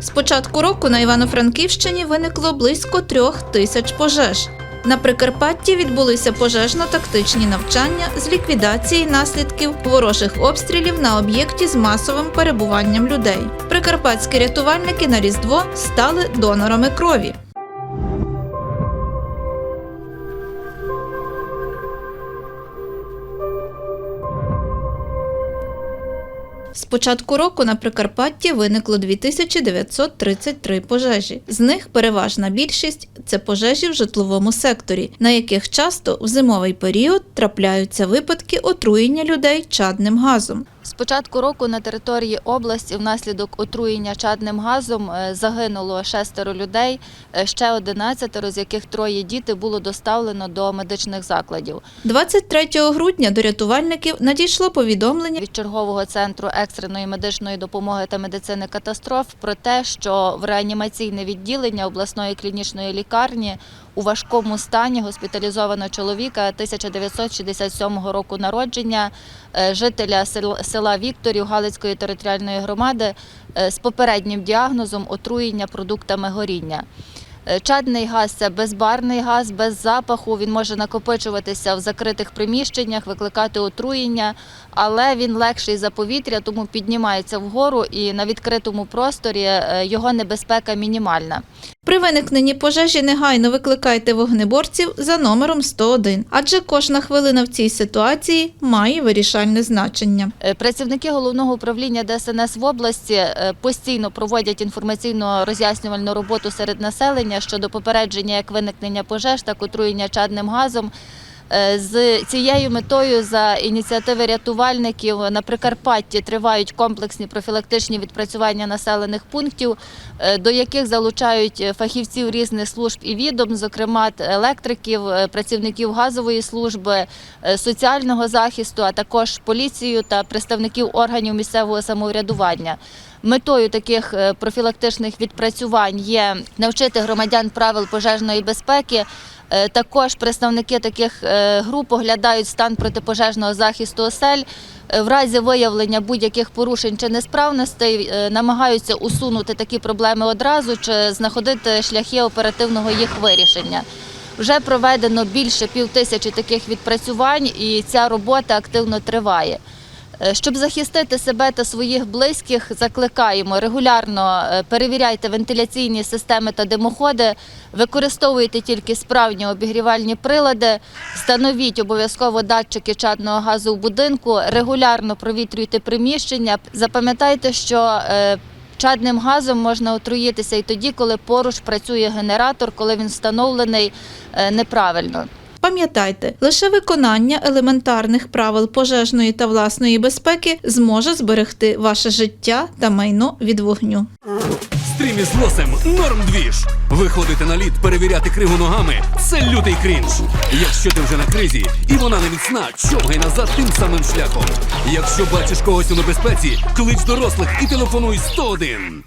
З початку року на Івано-Франківщині виникло близько трьох тисяч пожеж. На Прикарпатті відбулися пожежно-тактичні навчання з ліквідації наслідків ворожих обстрілів на об'єкті з масовим перебуванням людей. Прикарпатські рятувальники на Різдво стали донорами крові. Початку року на Прикарпатті виникло 2933 пожежі. З них переважна більшість це пожежі в житловому секторі, на яких часто в зимовий період трапляються випадки отруєння людей чадним газом. З початку року на території області внаслідок отруєння чадним газом е, загинуло шестеро людей, е, ще 11, з яких троє діти було доставлено до медичних закладів. 23 грудня до рятувальників надійшло повідомлення Від чергового центру екстреної медичної допомоги та медицини катастроф про те, що в реанімаційне відділення обласної клінічної лікарні у важкому стані госпіталізовано чоловіка 1967 року народження, е, жителя села Вікторів Галицької територіальної громади е, з попереднім діагнозом отруєння продуктами горіння. Е, Чадний газ це безбарний газ, без запаху. Він може накопичуватися в закритих приміщеннях, викликати отруєння, але він легший за повітря, тому піднімається вгору і на відкритому просторі його небезпека мінімальна. При виникненні пожежі негайно викликайте вогнеборців за номером 101, адже кожна хвилина в цій ситуації має вирішальне значення. Е, Працівники головного управління ДСНС в області е, постійно проводять інформаційно-роз'яснювальну роботу серед населення щодо попередження як виникнення пожеж, так отруєння чадним газом. Е, З цією метою за ініціативи рятувальників на Прикарпатті тривають комплексні профілактичні відпрацювання населених пунктів, е, до яких залучають фахівців різних служб і відом, зокрема електриків, е, працівників газової служби, соціального захисту, а також поліцію та представників органів місцевого самоврядування. Метою таких профілактичних відпрацювань є навчити громадян правил пожежної безпеки. Е, Також представники таких е, груп оглядають стан протипожежного захисту осель. Е, В разі виявлення будь-яких порушень чи несправностей намагаються усунути такі проблеми одразу чи знаходити шляхи оперативного їх вирішення. Вже проведено більше півтисячі таких відпрацювань, і ця робота активно триває. Е, Щоб захистити себе та своїх близьких, закликаємо регулярно е, перевіряйте вентиляційні системи та димоходи, використовуйте тільки справні обігрівальні прилади, встановіть обов'язково датчики чадного газу в будинку, регулярно провітрюйте приміщення. Запам'ятайте, що е, Чадним газом можна отруїтися і тоді, коли поруч працює генератор, коли він встановлений неправильно. Пам'ятайте, лише виконання елементарних правил пожежної та власної безпеки зможе зберегти ваше життя та майно від вогню. Стрім із лосем норм двіж. Виходити на лід, перевіряти криву ногами це лютий крінж. Якщо ти вже на кризі і вона не міцна, човгай назад тим самим шляхом. Якщо бачиш когось у небезпеці, клич дорослих і телефонуй 101.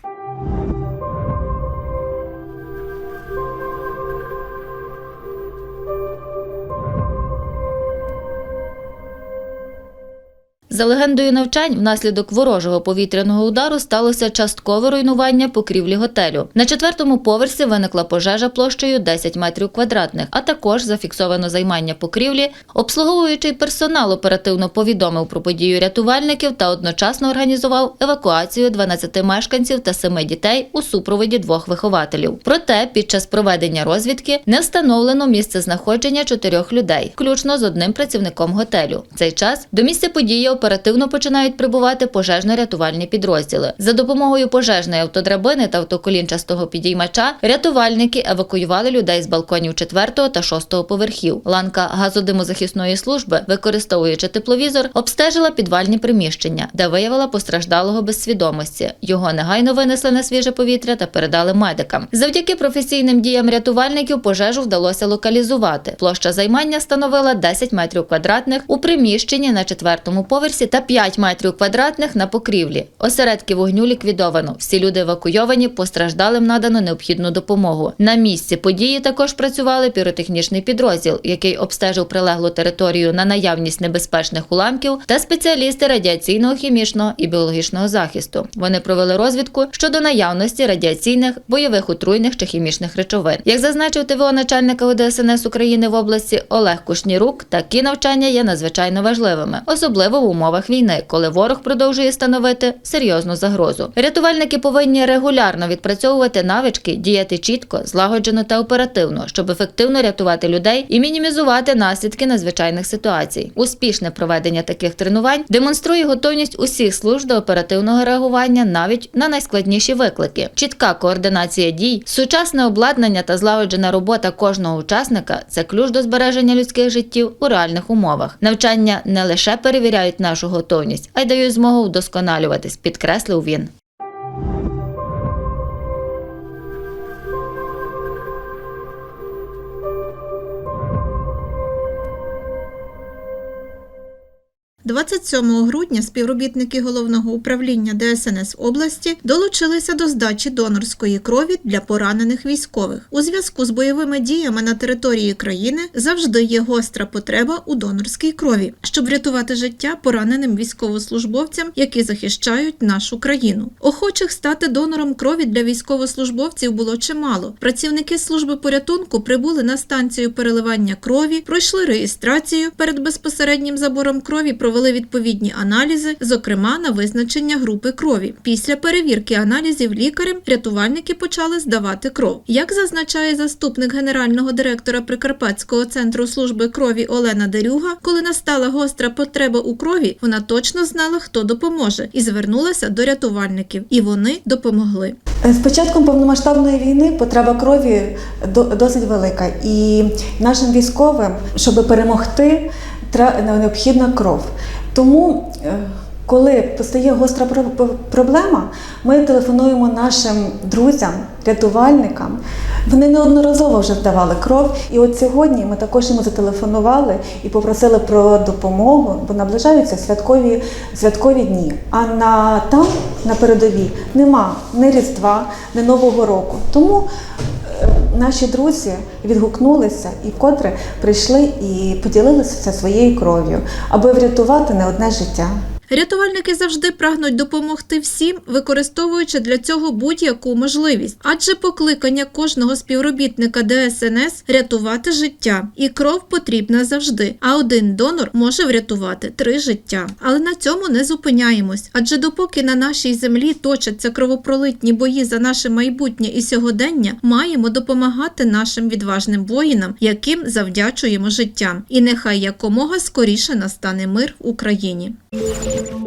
За легендою навчань, внаслідок ворожого повітряного удару сталося часткове руйнування покрівлі готелю. На четвертому поверсі виникла пожежа площею 10 метрів квадратних, а також зафіксовано займання покрівлі. Обслуговуючий персонал оперативно повідомив про подію рятувальників та одночасно організував евакуацію 12 мешканців та 7 дітей у супроводі двох вихователів. Проте під час проведення розвідки не встановлено місце знаходження чотирьох людей, включно з одним працівником готелю. В цей час до місця події оперативно починають прибувати пожежно-рятувальні підрозділи. За допомогою пожежної автодрабини та автоколінчастого підіймача рятувальники евакуювали людей з балконів 4 та 6 поверхів. Ланка газодимозахисної служби, використовуючи тепловізор, обстежила підвальні приміщення, де виявила постраждалого без свідомості. Його негайно винесли на свіже повітря та передали медикам. Завдяки професійним діям рятувальників пожежу вдалося локалізувати. Площа займання становила 10 метрів квадратних у приміщенні на четвертому поверсі поверсі та 5 метрів квадратних на покрівлі. Осередки вогню ліквідовано. Всі люди евакуйовані, постраждалим надано необхідну допомогу. На місці події також працювали піротехнічний підрозділ, який обстежив прилеглу територію на наявність небезпечних уламків, та спеціалісти радіаційного, хімічного і біологічного захисту. Вони провели розвідку щодо наявності радіаційних, бойових отруйних чи хімічних речовин. Як зазначив ТВО начальника ОДСНС України в області Олег Кушнірук, такі навчання є надзвичайно важливими, особливо в умовах війни, коли ворог продовжує становити серйозну загрозу. Рятувальники повинні регулярно відпрацьовувати навички, діяти чітко, злагоджено та оперативно, щоб ефективно рятувати людей і мінімізувати наслідки надзвичайних ситуацій. Успішне проведення таких тренувань демонструє готовність усіх служб до оперативного реагування навіть на найскладніші виклики. Чітка координація дій, сучасне обладнання та злагоджена робота кожного учасника це ключ до збереження людських життів у реальних умовах. Навчання не лише перевіряють нашу готовність, а й даю змогу вдосконалюватись, підкреслив він. – 27 грудня співробітники головного управління ДСНС області долучилися до здачі донорської крові для поранених військових. У зв'язку з бойовими діями на території країни завжди є гостра потреба у донорській крові, щоб врятувати життя пораненим військовослужбовцям, які захищають нашу країну. Охочих стати донором крові для військовослужбовців було чимало. Працівники служби порятунку прибули на станцію переливання крові, пройшли реєстрацію перед безпосереднім забором крові. Провели відповідні аналізи, зокрема на визначення групи крові. Після перевірки аналізів лікарем рятувальники почали здавати кров. Як зазначає заступник генерального директора Прикарпатського центру служби крові Олена Дерюга, коли настала гостра потреба у крові, вона точно знала, хто допоможе, і звернулася до рятувальників. І вони допомогли. З початком повномасштабної війни потреба крові до- досить велика, і нашим військовим, щоб перемогти, необхідна кров. Тому, е, коли постає гостра проблема, ми телефонуємо нашим друзям, рятувальникам. Вони неодноразово вже здавали кров. І от сьогодні ми також йому зателефонували і попросили про допомогу, бо наближаються святкові, святкові дні. А на там, на передовій, нема ні Різдва, ні Нового року. Тому наші друзі відгукнулися і вкотре прийшли і поділилися своєю кров'ю, аби врятувати не одне життя. Рятувальники завжди прагнуть допомогти всім, використовуючи для цього будь-яку можливість, адже покликання кожного співробітника ДСНС рятувати життя, і кров потрібна завжди. А один донор може врятувати три життя. Але на цьому не зупиняємось, адже допоки на нашій землі точаться кровопролитні бої за наше майбутнє і сьогодення, маємо допомагати нашим відважним воїнам, яким завдячуємо життям. І нехай якомога скоріше настане мир в Україні.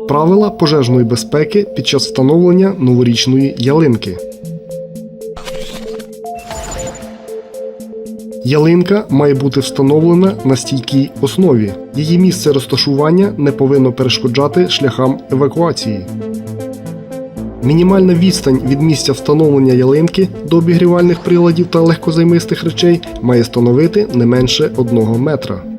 Правила пожежної безпеки під час встановлення новорічної ялинки. Ялинка має бути встановлена на стійкій основі. Її місце розташування не повинно перешкоджати шляхам евакуації. Мінімальна відстань від місця встановлення ялинки до обігрівальних приладів та легкозаймистих речей має становити не менше 1 метра.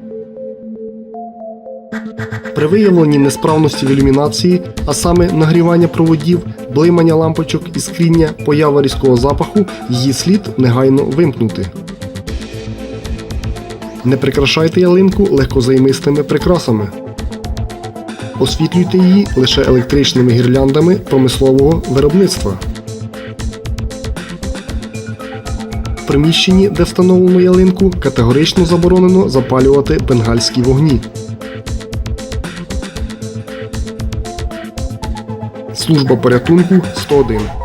При виявленні несправності в ілюмінації, а саме нагрівання проводів, блимання лампочок і скріння, поява різкого запаху, її слід негайно вимкнути. Не прикрашайте ялинку легкозаймистими прикрасами. Освітлюйте її лише електричними гірляндами промислового виробництва. В приміщенні, де встановлено ялинку, категорично заборонено запалювати бенгальські вогні. Служба порятунку 101.